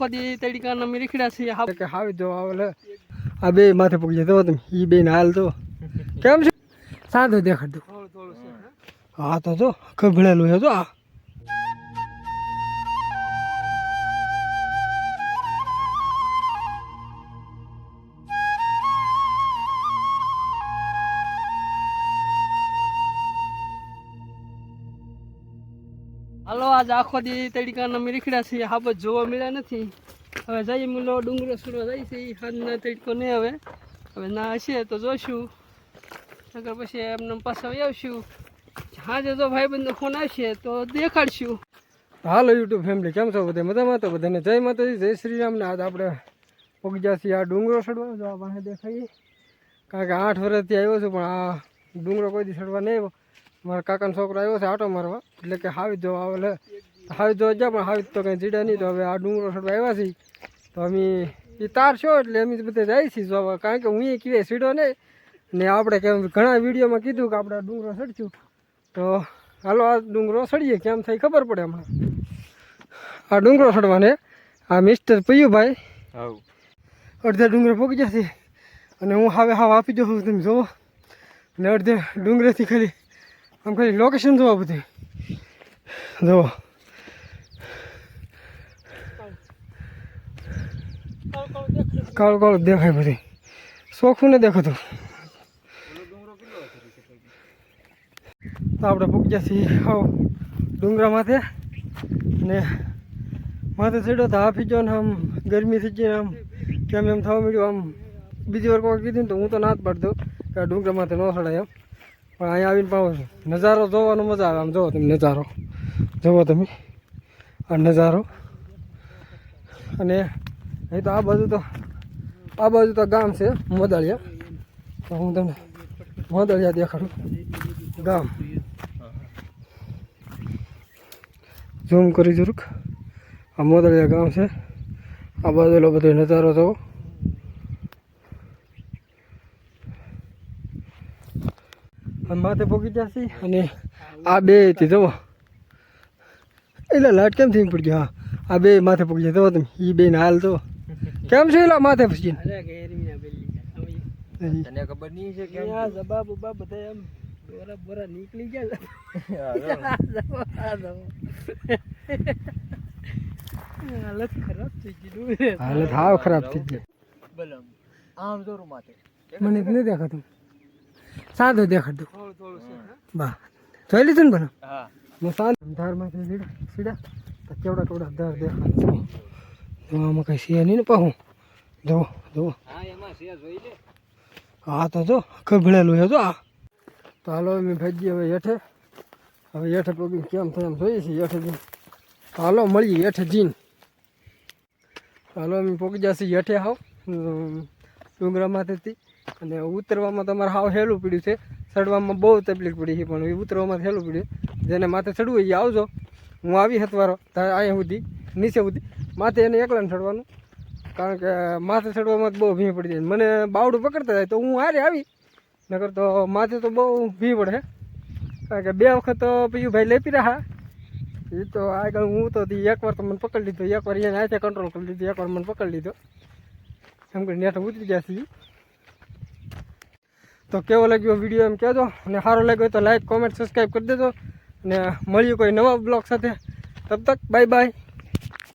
પદી તડીકાના અમે રીખડા છે હા. કે હાવી જો આવલે આ બે માથે પગી જતો તમે ઈ બે ને હાલ તો. કેમ છે? સાદો દેખાડ દો થોડું થોડું છે હા. હા તો જો કભળેલું છે જો આ. હાલો, આજ આખો દી તડકાના મેં રીખડા છે હાબત જોવા મળ્યા નથી. હવે જઈએ મુલો, ડુંગરો સુડવા જાય છે સાંજના તડકો નહીં હવે. હવે ના હશે તો જોઈશું નગર પછી એમને પાછા આવશું. હાજે જો ભાઈબંધનો ફોન આવશે તો દેખાડશું. હાલો, યુટ્યુબ ફેમિલી, કેમ છો બધા? મજામાં તો બધાને? જય માતાજી, જય શ્રી રામ ને આજ આપણે પગજા છીએ આ ડુંગરો સડવા. જો આ પાસે દેખાઈએ. કારણ કે આઠ વર્ષથી આવ્યો છું, પણ આ ડુંગરો કોઈ દી ચડવા નહીં આવ્યો. મારા કાકાનો છોકરો આવ્યો છે આટો મારવા. એટલે કે હાવી જોવા આવે હાવી જોવા જા પણ હાવી તો કંઈ જીડા નહીં. તો હવે આ ડુંગરો સડવા આવ્યા છીએ. તો અમે એ તાર છો એટલે અમે બધા જાય છીએ જોવા. કારણ કે હું એ કીધે સીડો નહીં. ને આપણે કેમ ઘણા વિડીયોમાં કીધું કે આપણે આ ડુંગરો સડશું. તો હાલો આ ડુંગરો સડીએ. કેમ થઈ ખબર પડે હમણાં. આ ડુંગરો સડવાને આ મિસ્ટર પૈયુભાઈ અડધા ડુંગર પહોંચી જશે. અને હું હવે હાવ આપી દઉં છું તમે જોવો. અને અડધે ડુંગરેથી ખાલી આમ ખાલી લોકેશન જોવા બધી. જોવો. કાળું કાળું દેખાય બધી. શોખું ને દેખાતું. તો આપણે પૂગ્યા છીએ હાવ ડુંગરા માથે. ને માથે ચડ્યો તો હાફી ગયો ને આમ ગરમી થઈ ગઈ આમ. કેમ એમ થવા મળ્યું આમ બીજી વાર કોઈ કીધું ને તો હું તો ના જ પાડતો કે ડુંગરા માથે ન ચડાય એમ. પણ અહીંયા આવીને પણ નજારો જોવાનો મજા આવે. આમ જોવો તમે નજારો. જોવો તમે. આ નજારો. અને અહીં તો આ બાજુ તો આ બાજુ તો ગામ છે, મોદળિયા. તો હું તમને મોદળિયા દેખાડું. ગામ. ઝૂમ કરી જરૂક. આ મોદળિયા ગામ છે. આ બાજુ બધો નજારો જોવો. આમ માથે પોકી જશે અને આ બેથી જવો. એટલે લાઈટ કેમ થઈ પડી ગયો હા. આ બે માથે પોકી જાય જવો તમે. એ બે ને હાલ તો કેમ છે એલા માથે પછી તને ખબર નહીં છે કેમ? આ જબા બબા બધા એમ બોરા બોરા નીકળી ગયા હાલત ખરાબ થઈ ગઈ હાલત હાવ ખરાબ થઈ ગઈ. બલમ આમ જોરું માથે. મને નથી દેખાતું. સાદો દેખાડ હા. બા. જોઈ લીધું ને બને હા. સાંજ ધારમાંથી સીડા સીડા તો કેવડા કેવડા ધાર દેખાય જો જો આમાં કઈ છે નહીં ને પાહું. જુઓ જુઓ. હા તો જો કભળેલું છે જો આ. તો હાલો અમે ભાગીએ હવે હેઠે. હવે હેઠે પગી કેમ થાય એમ જોઈએ છીએ હેઠે જઈને. તો હાલો મળીએ હેઠે જીન હાલો અમે પગી જશે હેઠે અમ, ડુંગરામાંથી અને ઉતરવામાં તમારે હાવ હેલું પડ્યું છે. ચડવામાં બહુ તકલીફ પડી છે, પણ એ ઉતરવામાં હેલું પડ્યું. જેને માથે ચડવું એ આવજો. હું આવી હતવારો અહીંયા સુધી, નીચે સુધી. માથે એને એકલાને ચડવાનું. કારણ કે માથે ચડવામાં બહુ ભીં પડી જાય. મને બાવડું પકડતા જાય તો હું હારે આવી. નકર તો માથે તો બહુ ભી પડે કારણ કે બે વખત તો પીયું ભાઈ લેપી રહ્યા. એ તો આગળ હું તો એકવાર તો મને પકડી લીધો. એકવાર એને હાથે કંટ્રોલ કરી લીધો. એકવાર મને પકડી લીધો. એમ કે નેટ ઉતરી ગયા છીએ. તો કેવો લાગ્યો વીડિયો એમ કહેજો. અને સારો લાગ્યો તો લાઈક કોમેન્ટ સબસ્ક્રાઈબ કરી દેજો. અને મળ્યું કોઈ નવા બ્લોગ સાથે. તબ તક બાય બાય